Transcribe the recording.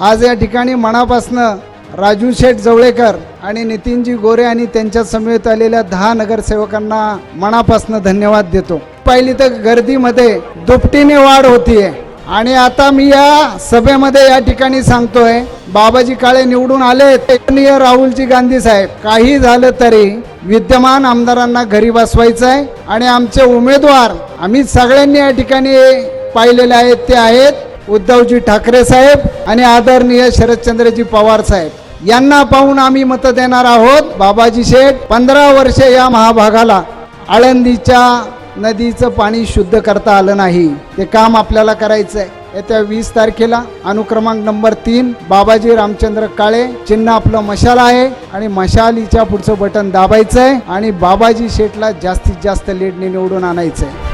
आज या ठिकाणी मनापासनं राजू शेठ जवळेकर आणि नितीनजी गोरे आणि त्यांच्या समेत आलेल्या दहा नगरसेवकांना मनापासनं धन्यवाद देतो. पहिली तर गर्दीमध्ये दुपटीने वाढ होतीये. आणि आता मी या सभेमध्ये या ठिकाणी सांगतोय बाबाजी काळे निवडून आले ते राहुलजी गांधी साहेब काही झालं तरी विद्यमान आमदारांना घरी बसवायचं आहे आणि आमचे उमेदवार आम्ही सगळ्यांनी या ठिकाणी पाहिलेले आहेत ते आहेत. उद्धवजी ठाकरे साहेब आणि आदरणीय शरदचंद्रजी पवार साहेब. यांना पाहून आम्ही मत देणार आहोत. बाबाजी शेठ पंधरा वर्षे या महाभागाला आळंदीच्या नदीचं पाणी शुद्ध करता आलं नाही. ते काम आपल्याला करायचं आहे येत्या वीस तारखेला अनुक्रमांक नंबर तीन बाबाजी रामचंद्र काळे चिन्ह आपलं मशाल आहे आणि मशालीच्या पुढचं बटन दाबायचं आहे आणि बाबाजी शेठला जास्तीत जास्त लीडने निवडून आणायचं आहे